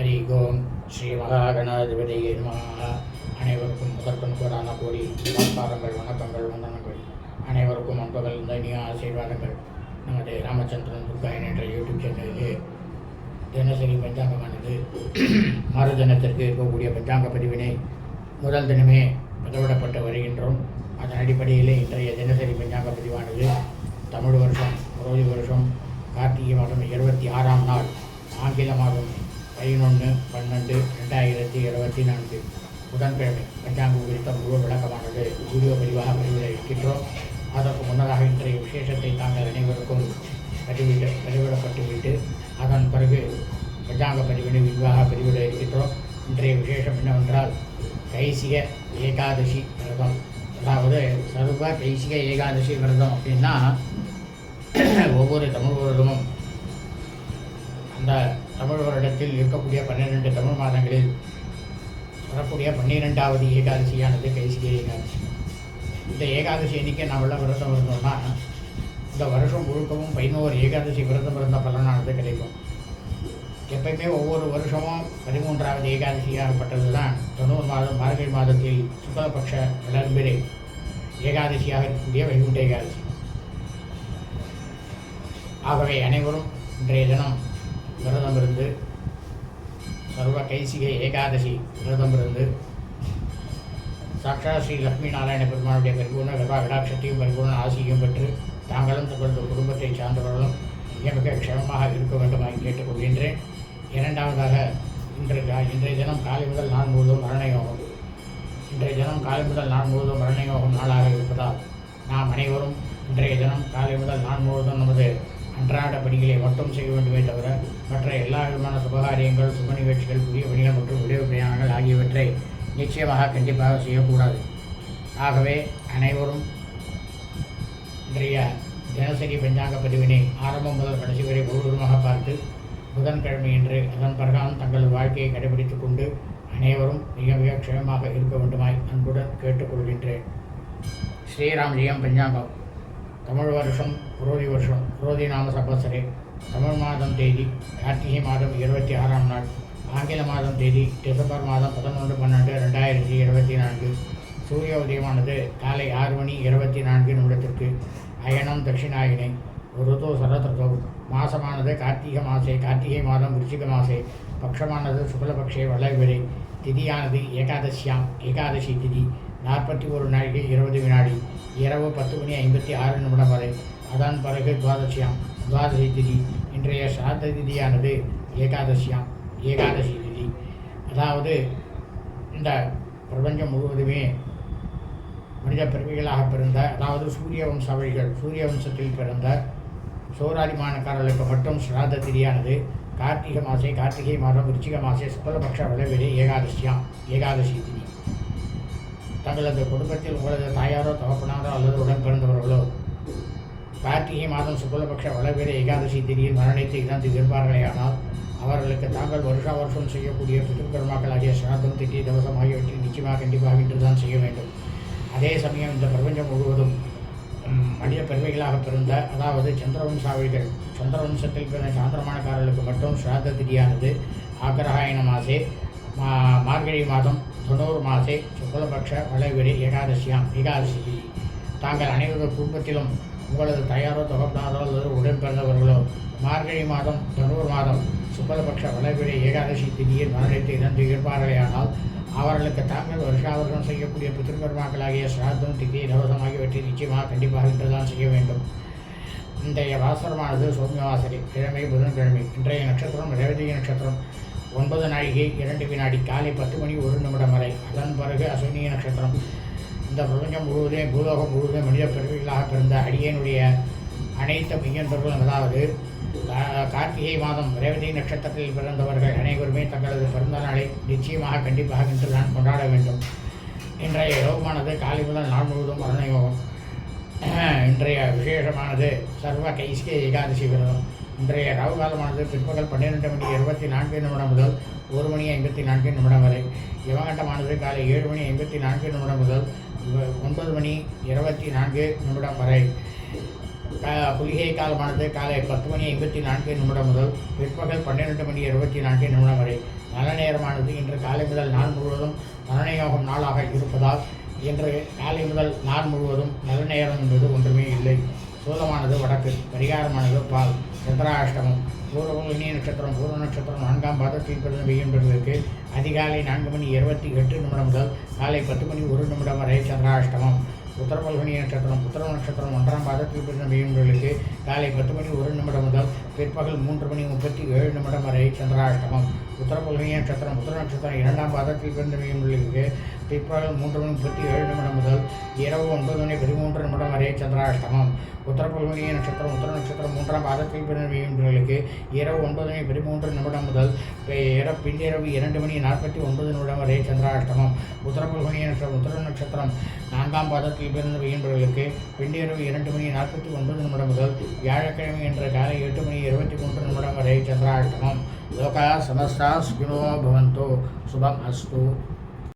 ஹரி ஓம் ஸ்ரீ மகாகணாதிபதியே நம. அனைவருக்கும் முதற்கண் கூடான கோடி நமஸ்காரங்கள் வணக்கங்கள் வந்தனங்கள். அனைவருக்கும் அன்புகள் இந்த இனிய ஆசீர்வாதங்கள். நமது ராமச்சந்திரன் துர்காயன் என்ற யூடியூப் சேனலிலே தினசரி பஞ்சாங்கமானது மறு தினத்திற்கு இருக்கக்கூடிய பஞ்சாங்க பதிவினை முதல் தினமே பதிவிடப்பட்டு வருகின்றோம். அதன் அடிப்படையிலே இன்றைய தினசரி பஞ்சாங்க பதிவானது தமிழ் வருஷம் புரோதி வருஷம் கார்த்திகை மாதம் இருபத்தி ஆறாம் நாள் ஆங்கில மாதம் பதினொன்று பன்னெண்டு ரெண்டாயிரத்தி இருபத்தி நான்கு. புதன்கிழமை பஞ்சாங்கம் குறித்த முழு விளக்கமானது வீடியோ பதிவாக பதிவிட இருக்கின்றோம் அதற்கு முன்னதாக இன்றைய விசேஷத்தை தாங்கள் அனைவருக்கும் பதிவிட பதிவிடப்பட்டுவிட்டு அதன் பிறகு பஞ்சாங்க பதிவினை விரிவாக பதிவிட இருக்கின்றோம். இன்றைய விசேஷம் என்னவென்றால் கைசிக ஏகாதசி விரதம். அதாவது சர்வ கைசிக ஏகாதசி விரதம் அப்படின்னா ஒவ்வொரு தமிழ் வருடமும் அந்த தமிழ் வருடத்தில் இருக்கக்கூடிய பன்னிரெண்டு தமிழ் மாதங்களில் வரக்கூடிய பன்னிரெண்டாவது ஏகாதசியானது கைசிக ஏகாதசி. இந்த ஏகாதசி அன்னைக்கு நம்மளாம் விரதம் இருந்தோம்னா இந்த வருஷம் முழுக்கவும் பதினோரு ஏகாதசி விரதம் இருந்த பலனானது கிடைக்கும். எப்பயுமே ஒவ்வொரு வருஷமும் பதிமூன்றாவது ஏகாதசியாகப்பட்டது தான் தொண்ணூறு மாதம் மார்கழி மாதத்தில் சுக்லபக்ஷ விளம்பிரை ஏகாதசியாக இருக்கக்கூடிய வைகுண்ட ஏகாதசி. ஆகவே அனைவரும் இன்றைய தினம் விரதம் இருந்து சர்வ கைசிகை ஏகாதசி விரதம் இருந்து சாட்சா ஸ்ரீ லக்ஷ்மி நாராயண பெருமானுடைய பரிபூர்ண கர்ப்பா விடாட்சத்தையும் பரிபூர்ண ஆசியும் பெற்று தாங்களும் தங்களது குடும்பத்தை சார்ந்தவர்களும் மிக மிக க்ஷமமாக இருக்க வேண்டுமாய் கேட்டுக்கொள்கின்றேன். இரண்டாவதாக இன்று கா- இன்றைய தினம் காலை முதல் நாள் முழுவதும் மரணயோகம் இன்றைய தினம் காலை முதல் நான் முழுவதும் மரணயோகம் நாளாக இருப்பதால் நாம் அனைவரும் இன்றைய தினம் காலை முதல் நாள் முழுவதும் நமது அன்றாட பணிகளை மட்டும் செய்ய வேண்டுமே தவிர மற்ற எல்லா விதமான சுபகாரியங்கள் சுப நிகழ்ச்சிகள் புதிய பணிகள் மற்றும் விளைவு பிரயாணங்கள் ஆகியவற்றை நிச்சயமாக கண்டிப்பாக செய்யக்கூடாது. ஆகவே அனைவரும் இன்றைய தினசரி பஞ்சாங்க பதிவினை ஆரம்பம் முதல் கடைசி வரை முழுவதுமாக பார்த்து புதன்கிழமை என்று அதன் பிரகாரம் தங்கள் வாழ்க்கையை கடைபிடித்துக் கொண்டு அனைவரும் மிக மிக க்ஷேமமாக இருக்க வேண்டுமாய் அன்புடன் கேட்டுக்கொள்கின்றேன். ஸ்ரீராம் ஜெயம் பஞ்சாங்கம். தமிழ் வருஷம் புரோதி வருஷம் புரோதி நாம சபசரே தமிழ் மாதம் தேதி கார்த்திகை மாதம் இருபத்தி ஆறாம் நாள் ஆங்கில மாதம் தேதி டிசம்பர் மாதம் பதினொன்று பன்னெண்டு ரெண்டாயிரத்தி இருபத்தி நான்கு. சூரிய உதயமானது காலை ஆறு மணி இருபத்தி நான்கு நிமிடத்திற்கு. அயனம் தட்சிணாயினை ருதோ சரதோ மாசமானது கார்த்திகை மாசே கார்த்திகை மாதம் விருச்சிக மாசே. பக்ஷமானது சுக்லபக்ஷே வளவிரை திதியானது ஏகாதசியாம் ஏகாதசி திதி. நாற்பத்தி ஒரு நாளைக்கு இருபது வினாடி இரவு பத்து மணி ஐம்பத்தி ஆறு நிமிடம் வரை. அதான் பிறகு துவாதசியாம் துவாதசி திதி. இன்றைய சாத்த திதியானது ஏகாதசியாம் ஏகாதசி திதி. அதாவது இந்த பிரபஞ்சம் முழுவதுமே மனித பிறவிகளாக பிறந்த அதாவது சூரிய வம்சாவளிகள் சூரிய வம்சத்தில் பிறந்த சோராதிமானக்காரர்களுக்கு மட்டும் சிராத திதியானது. கார்த்திகை மாசே கார்த்திகை மாதம் விருச்சிக மாசே சுக்லபக்ஷ விளைவிலே ஏகாதசியாம் ஏகாதசி திதி. தங்களது குடும்பத்தில் உங்களது தாயாரோ தகப்பனாரோ அல்லது உடன் பிறந்தவர்களோ கார்த்திகை மாதம் சுக்லபக்ஷ வளவீர ஏகாதசி திதியில் மரணித்து இறந்து ஆனால் அவர்களுக்கு தாங்கள் வருஷா வருஷம் செய்யக்கூடிய பித்திருக்கர்மாக்களாகிய சிராதம் திட்டி தவசம் ஆகியவற்றை நிச்சயமாக கண்டிப்பாக இன்று தான் செய்ய வேண்டும். அதே சமயம் இந்த பிரபஞ்சம் முழுவதும் மனித பெருமைகளாக பிறந்த அதாவது சந்திரவம்சாவிகள் சந்திரவம்சத்தில் பிறந்த சாந்திரமானக்காரர்களுக்கு மட்டும் ஸ்ராத்த திதியானது ஆக்ரஹாயன மாசே மா மார்கழி மாதம் தொண்ணூறு சுக்லபக்ஷ வளைவெளி ஏகாதசியாம் ஏகாதசி தாங்கள் அனைவரது குடும்பத்திலும் உங்களது தயாரோ தொகப்பனாரோ அல்லது உடன் பிறந்தவர்களோ மார்கழி மாதம் தனூர் மாதம் சுக்லபக்ஷ வளைவெளி ஏகாதசி திதியில் மரணத்தை இறந்து இருப்பார்களேயானால் அவர்களுக்கு தாங்கள் வருஷா செய்யக்கூடிய பித்திருக்கர்மாக்களாகிய சிராத்தம் திதி தவசம் ஆகியவற்றை நிச்சயமாக கண்டிப்பாக இன்றுதான் செய்ய வேண்டும். இன்றைய வாசரமானது சோமியவாசரி கிழமை புதன்கிழமை இன்றைய நட்சத்திரம் ரேவதி நட்சத்திரம் ஒன்பது நாழிகை இரண்டு வினாடி காலை பத்து மணி ஒரு நிமிடம் வரை. அதன் பிறகு அஸ்வினி நட்சத்திரம். இந்த பிரபஞ்சம் முழுவதும் பூலோகம் முழுவதும் மனித பிறவிகளாக பிறந்த அடியனுடைய அனைத்து மெய்யன்பர்களும் அதாவது கார்த்திகை மாதம் ரேவதி நட்சத்திரத்தில் பிறந்தவர்கள் அனைவருமே தங்களது பிறந்த நாளை நிச்சயமாக கண்டிப்பாக இன்று நான் கொண்டாட வேண்டும். இன்றைய யோகமானது காலை முதல் நாள் முழுவதும் மரண யோகம். இன்றைய விசேஷமானது சர்வ கைஸ்கே ஏகாதசி விரதம். இன்றைய ராகு காலமானது பிற்பகல் பன்னிரெண்டு மணி இருபத்தி நான்கு நிமிடம் முதல் ஒரு மணி ஐம்பத்தி நான்கு நிமிடம் வரை. யமகண்டமானது காலை ஏழு மணி ஐம்பத்தி நான்கு நிமிடம் முதல் ஒன்பது மணி இருபத்தி நான்கு நிமிடம் வரை. புலிகை காலமானது காலை பத்து மணி ஐம்பத்தி நான்கு நிமிடம் முதல் பிற்பகல் பன்னிரெண்டு மணி இருபத்தி நான்கு நிமிடம் வரை. நல்ல நேரமானது இன்று காலை முதல் நாள் முழுவதும் மரணயோகம் நாளாக இருப்பதால் இன்று காலை முதல் நாள் முழுவதும் நல்ல நேரம் என்பது ஒன்றுமே இல்லை. சூலமானது வடக்கு பரிகாரமானது பால். சந்திராஷ்டமம். பூர்வகுலினி நட்சத்திரம் பூர்வ நட்சத்திரம் நான்காம் பாதத்தில் பிறந்த வெய்யன்பர்களுக்கு அதிகாலை நான்கு மணி இருபத்தி எட்டு நிமிடம் முதல் காலை பத்து மணி ஒரு நிமிடம் வரை சந்திராஷ்டமம். உத்தரபல்கனி நட்சத்திரம் உத்தர நட்சத்திரம் ஒன்றாம் பாதத்தில் பிறந்த மீன்களுக்கு காலை பத்து மணி ஒரு நிமிடம் முதல் பிற்பகல் மூன்று மணி முப்பத்தி ஏழு நிமிடம் வரை சந்திராஷ்டமம். உத்தரபல்கனி நட்சத்திரம் உத்தர நட்சத்திரம் இரண்டாம் பாதத்தில் பிறந்த மீன்களுக்கு பிற்பகல் மூன்று மணி முப்பத்தி ஏழு நிமிடம் முதல் இரவு ஒன்பது மணி பதிமூன்று நிமிடம் வரை சந்திராஷ்டமம். உத்தரபல்கனி நட்சத்திரம் உத்தர நட்சத்திரம் மூன்றாம் பாதத்தில் பிறந்த இரவு ஒன்பது மணி பதிமூன்று நிமிடம் முதல் இர பின்னிரவு இரண்டு மணி நாற்பத்தி ஒன்பது நிமிடம் வரை சந்திராஷ்டமம். உத்தரபல்கனி நட்சத்திரம் உத்தர நட்சத்திரம் நான்காம் பாதத்தில் பிறந்த வெயின்பவர்களுக்கு பின்னிரவு இரண்டு மணி நாற்பத்தி ஒன்பது நிமிடம் முதல் வியாழக்கிழமை என்ற காலை எட்டு மணி இருபத்தி மூன்று நிமிடம் வரை சந்திராஷ்டமம். லோகா சமஸ்தா சுகினோ பவந்தோ. சுபம் அஸ்து.